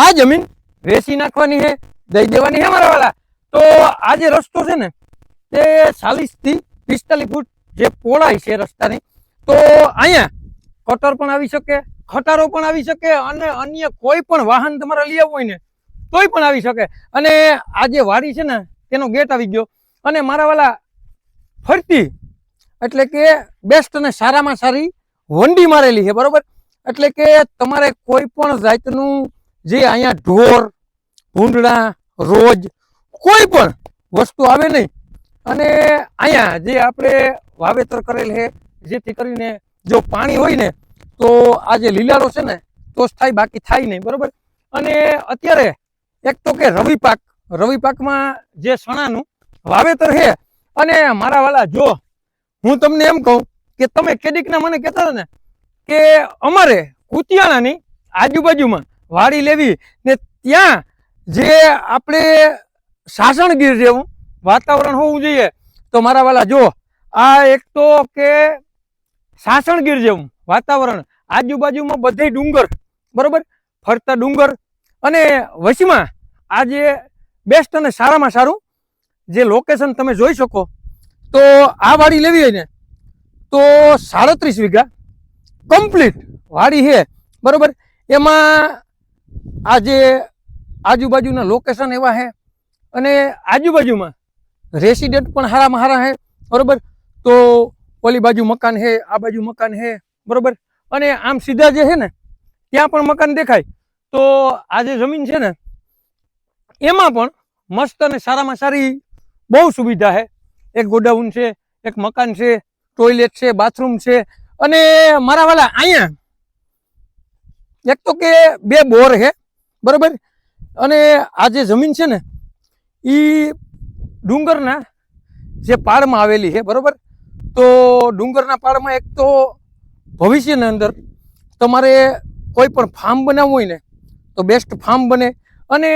આ જમીન વેચી નાખવાની છે, દઈ દેવાની છે મારા વાળા. તો આ જે રસ્તો છે ને, તે ચાલીસથી પિસ્તાલીસ ફૂટ જે પહોળાઈ છે રસ્તાની, તો અહીંયા કટર પણ આવી શકે, ખટારો પણ આવી શકે અને અન્ય કોઈ પણ વાહન તમારે લઈ આવવું હોય ને, તોય પણ આવી શકે. અને આ જે વાડી છે ને, તેનો ગેટ આવી ગયો. અને મારા વાલા ફરતી, એટલે કે બેસ્ટ અને સારામાં સારી વંડી મારેલી છે, બરોબર? એટલે કે તમારે કોઈ પણ જાતનું જે અહીંયા ઢોર ભૂંડણા રોજ કોઈ પણ વસ્તુ આવે નહીં. અને અહીંયા જે આપણે વાવેતર કરેલ છે, જેથી કરીને જો પાણી હોય ને, તો આ જે લીલારો છે ને, તો જ થાય, બાકી થાય નહીં, બરાબર? અને અત્યારે એક તો કે રવિ પાક, રવિ પાકમાં જે સણાનું વાવેતર છે, અને મારા વાલા જો, હું તમને એમ કહું કે તમે કેદીકના મને કહેતા હતા ને, કે અમારે કુતિયાણાની આજુબાજુમાં વાડી લેવી ને ત્યાં જે આપણે સાસણગીર જેવું વાતાવરણ હોવું જોઈએ. તો મારા વાલા, જો, આ એક તો કે સાસણગીર જેવું વાતાવરણ. આજુબાજુમાં બધે ડુંગર, બરોબર? ફરતા ડુંગર અને વચમાં આ જે બેસ્ટ અને સારામાં સારું જે લોકેશન તમે જોઈ શકો. તો આ વાડી લેવી હોય ને, તો સાડત્રીસ વીઘા કમ્પ્લીટ વાડી છે. બરોબર? એમાં આ જે આજુબાજુના લોકેશન એવા છે અને આજુબાજુમાં રેસિડેન્ટ પણ હારામાં હારા છે, બરોબર? તો ઓલી બાજુ મકાન છે, આ બાજુ મકાન છે, બરોબર? અને આમ સીધા જે છે ને, ત્યાં પણ મકાન દેખાય. તો આ જે જમીન છે ને, એમાં પણ મસ્ત અને સારામાં સારી બહુ સુવિધા છે. એક ગોડાઉન છે, એક મકાન છે, ટોયલેટ છે, બાથરૂમ છે, અને મારા વાલા, અહીંયા એક તો કે બે બોર છે બરોબર? અને આ જે જમીન છે ને એ ડુંગરના જે પાળમાં આવેલી છે, બરાબર? તો ડુંગરના પાળમાં એક તો ભવિષ્યની અંદર તમારે કોઈ પણ ફાર્મ બનાવવું હોય ને, તો બેસ્ટ ફાર્મ બને. અને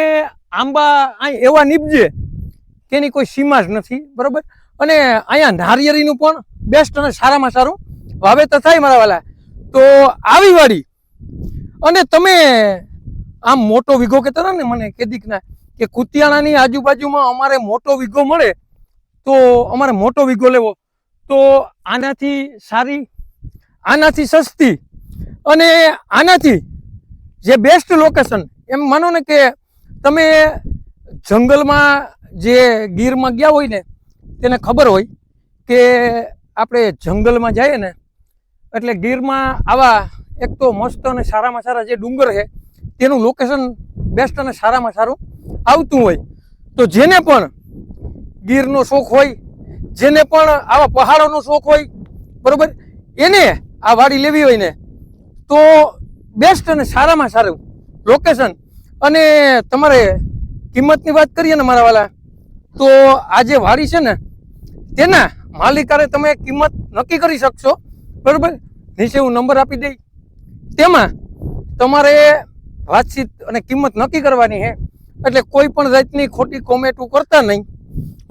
આંબા અહીં એવા નીપજે તેની કોઈ સીમા જ નથી, બરાબર? અને અહીંયા નારિયેળીનું પણ બેસ્ટ અને સારામાં સારું વાવેતર થાય મારા વાલા. તો આવી વાડી, અને તમે આમ મોટો વીઘો કહેતા હતા ને મને કેદીક ના, કે કુતિયાણાની આજુબાજુમાં અમારે મોટો વીઘો મળે, તો અમારે મોટો વીઘો લેવો. તો આનાથી સારી, આનાથી સસ્તી અને આનાથી જે બેસ્ટ લોકેશન એમ માનો ને કે તમે જંગલમાં જે ગીરમાં ગયા હોય ને, તેને ખબર હોય કે આપણે જંગલમાં જઈએ ને, એટલે ગીરમાં આવા એક તો મસ્ત અને સારામાં સારા જે ડુંગર છે તેનું લોકેશન બેસ્ટ અને સારામાં સારું આવતું હોય. તો જેને પણ ગીરનો શોખ હોય, જેને પણ આવા પહાડોનો શોખ હોય, બરોબર? એને આ વાડી લેવી હોય ને, તો બેસ્ટ અને સારામાં સારું લોકેશન અને તમારે કિંમતની વાત કરીએ ને મારા વાલા, તો આ જે વાડી છે ને, તેના માલિકારે તમે કિંમત નક્કી કરી શકશો. બરાબર? નીચે હું નંબર આપી દઈ તેમાં તમારે વાતચીત અને કિંમત નક્કી કરવાની છે. એટલે કોઈ પણ જાતની ખોટી કોમેન્ટો કરતા નહીં.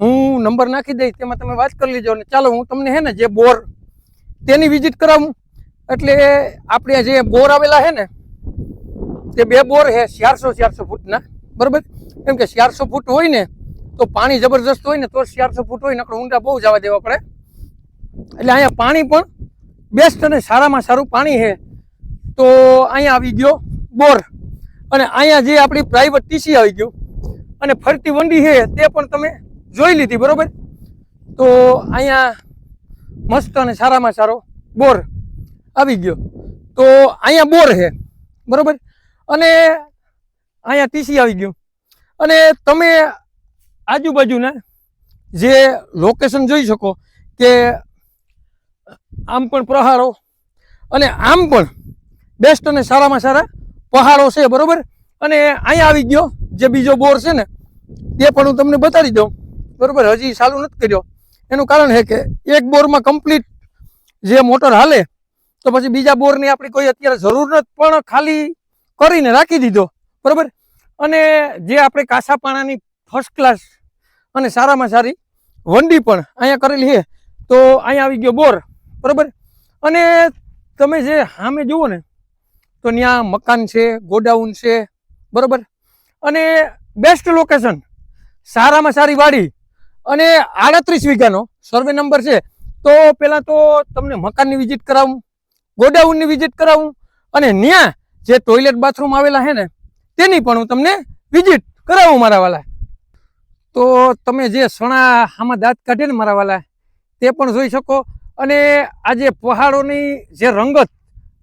હું નંબર નાખી દઈશ, તેમાં તમે વાત કરી લેજો અને ચાલો હું તમને હે ને જે બોર તેની વિઝિટ કરાવું. એટલે આપણે જે બોર આવેલા છે ને, તે બે બોર છે, ચારસો ચારસો ફૂટના. બરાબર? કેમ કે ચારસો ફૂટ હોય ને, તો પાણી જબરજસ્ત હોય ને, તો ચારસો ફૂટ હોય નકર ઊંડા બહુ જવા દેવા પડે. એટલે અહીંયા પાણી પણ બેસ્ટ અને સારામાં સારું પાણી છે. તો અહીંયા આવી ગયો બોર. અને અહીંયા જે આપણી પ્રાઇવેટ ટીસી આવી ગયું અને ફરતી વંડી છે તે પણ તમે જોઈ લીધી, બરોબર? તો અહીંયા મસ્ત અને સારામાં સારો બોર આવી ગયો. તો અહીંયા બોર છે, બરાબર? અને અહીંયા ટીસી આવી ગયું. અને તમે આજુબાજુના જે લોકેશન જોઈ શકો કે આમ પણ પ્રહારો અને આમ પણ બેસ્ટ અને સારામાં સારા પહાડો છે, બરોબર? અને અહીંયા આવી ગયો, જે બીજો બોર છે ને તે પણ હું તમને બતાવી દઉં. બરોબર? હજી ચાલુ નથી કર્યો. એનું કારણ છે કે એક બોરમાં કમ્પ્લીટ જે મોટર હાલે, તો પછી બીજા બોરની આપણી કોઈ અત્યારે જરૂર નથી, પણ ખાલી કરીને રાખી દીધો. બરોબર? અને જે આપણે કાસા પાણાની ફર્સ્ટ ક્લાસ અને સારામાં સારી વંડી પણ અહીંયા કરેલી છે, તો અહીંયા આવી ગયો બોર. બરોબર? અને તમે જે સામે જુઓ ને તો ત્યાં મકાન છે, ગોડાઉન છે, બરોબર? અને બેસ્ટ લોકેશન સારામાં સારી વાડી અને આડત્રીસ વીઘાનો સર્વે નંબર છે. તો પહેલાં તો તમને મકાનની વિઝિટ કરાવું, ગોડાઉનની વિઝિટ કરાવું અને ત્યાં જે ટોયલેટ બાથરૂમ આવેલા છે ને, તેની પણ હું તમને વિઝિટ કરાવું મારા વાલા. તો તમે જે સણા આમાં દાંત કાઢે ને મારા વાલા, તે પણ જોઈ શકો. અને આ જે પહાડોની જે રંગત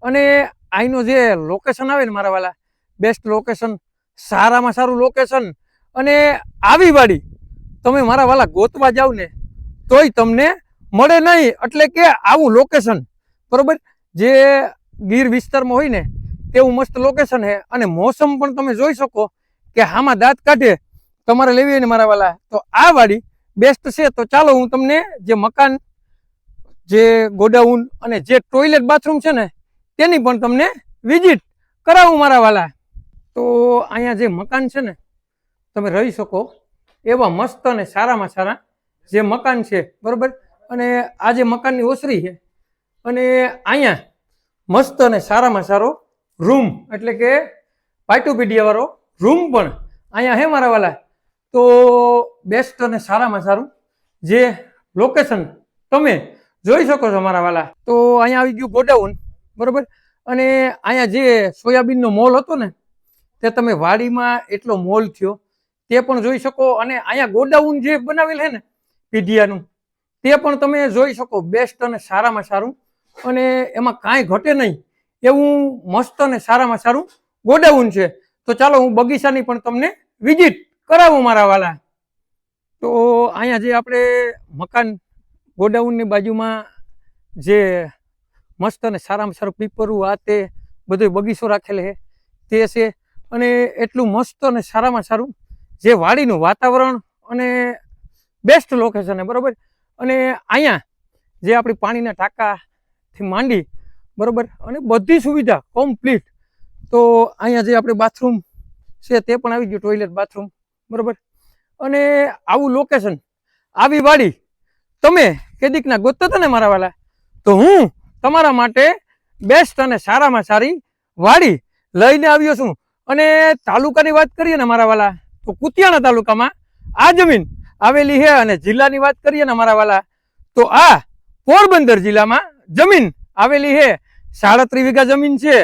અને અહીંનું જે લોકેશન આવે ને મારા વાલા બેસ્ટ લોકેશન સારામાં સારું લોકેશન અને આવી વાડી, તમે મારા વાલા ગોતવા જાવ ને, તોય તમને મળે નહીં. એટલે કે આવું લોકેશન બરોબર? જે ગીર વિસ્તારમાં હોય ને, તેવું મસ્ત લોકેશન છે. અને મોસમ પણ તમે જોઈ શકો કે આમાં દાંત કાઢે તમારે લેવી હોય ને મારા વાલા. તો આ વાડી બેસ્ટ છે. તો ચાલો હું તમને જે મકાન, જે ગોડાઉન અને જે ટોયલેટ બાથરૂમ છે ને તેની પણ તમને વિઝિટ કરાવું મારા વાલા. તો અહીંયા જે મકાન છે ને, તમે રહી શકો એવા મસ્ત અને સારામાં સારા જે મકાન છે, બરાબર? અને આ જે મકાનની ઓસરી છે, અને અહીંયા મસ્ત અને સારામાં સારો રૂમ, એટલે કે પાટુપીડિયાવાળો રૂમ પણ અહીંયા હે મારા વાલા. તો બેસ્ટ અને સારામાં સારું જે લોકેશન તમે જોઈ શકો છો મારા વાલા. તો અહીંયા આવી ગયું ગોડાઉન. બરોબર? અને અહીંયા જે સોયાબીનનો મોલ હતો ને, તે તમે વાડીમાં એટલો મોલ થયો, તે પણ જોઈ શકો. અને અહીંયા ગોડાઉન જે બનાવેલ છે ને, પીઢિયાનું, તે પણ તમે જોઈ શકો. બેસ્ટ અને સારામાં સારું. અને એમાં કાંઈ ઘટે નહીં. એવું મસ્ત અને સારામાં સારું ગોડાઉન છે. તો ચાલો હું બગીચાની પણ તમને વિઝિટ કરાવું મારા વાલા. તો અહીંયા જે આપણે મકાન ગોડાઉનની બાજુમાં જે મસ્ત અને સારામાં સારું પીપરું, આ તે બધો બગીચો રાખેલ છે તે છે અને એટલું મસ્ત અને સારામાં સારું જે વાડીનું વાતાવરણ અને બેસ્ટ લોકેશન છે બરાબર? અને અહીંયા જે આપણી પાણીના ટાંકાથી માંડી, બરાબર? અને બધી સુવિધા કમ્પ્લીટ તો અહીંયા જે આપણે બાથરૂમ છે તે પણ આવી ગયું ટોયલેટ બાથરૂમ બરોબર? અને આવું લોકેશન આવી વાડી, તમે કેદીકના ગોતતા ને મારા વાલા? તો હું તમારા માટે બેસ્ટ અને સારામાં સારી વાડી લઈને આવ્યો છું. અને તાલુકાની વાત કરીએ ને મારા વાલા, તો કુતિયાણા તાલુકામાં આ જમીન આવેલી છે અને જિલ્લાની વાત કરીએ ને મારા વાલા, તો આ પોરબંદર જિલ્લામાં જમીન આવેલી છે. સાડત્રીસ વીઘા જમીન છે.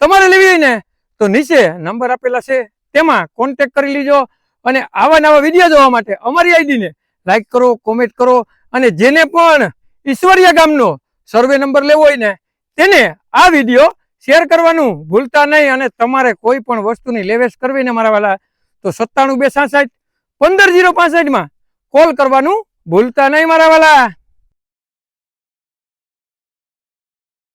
તમારે લેવી હોય ને, તો નીચે નંબર આપેલા છે. તેમાં કોન્ટેક કરી લીજો અને આવા નવા વીડિયો જોવા માટે અમારી આઈડીને લાઈક કરો કોમેન્ટ કરો અને જેને પણ ઈશ્વરિયા ગામનો સર્વે નંબર લેવો હોય ને, તેને આ વીડિયો શેર કરવાનું ભૂલતા નહીં અને તમારે કોઈ પણ વસ્તુની લેવેશ કરવી ને મારા વાલા, તો સત્તાણું બે સાસઠ પંદર જીરો પાસઠમાં કોલ કરવાનું ભૂલતા નહીં મારા વાલા.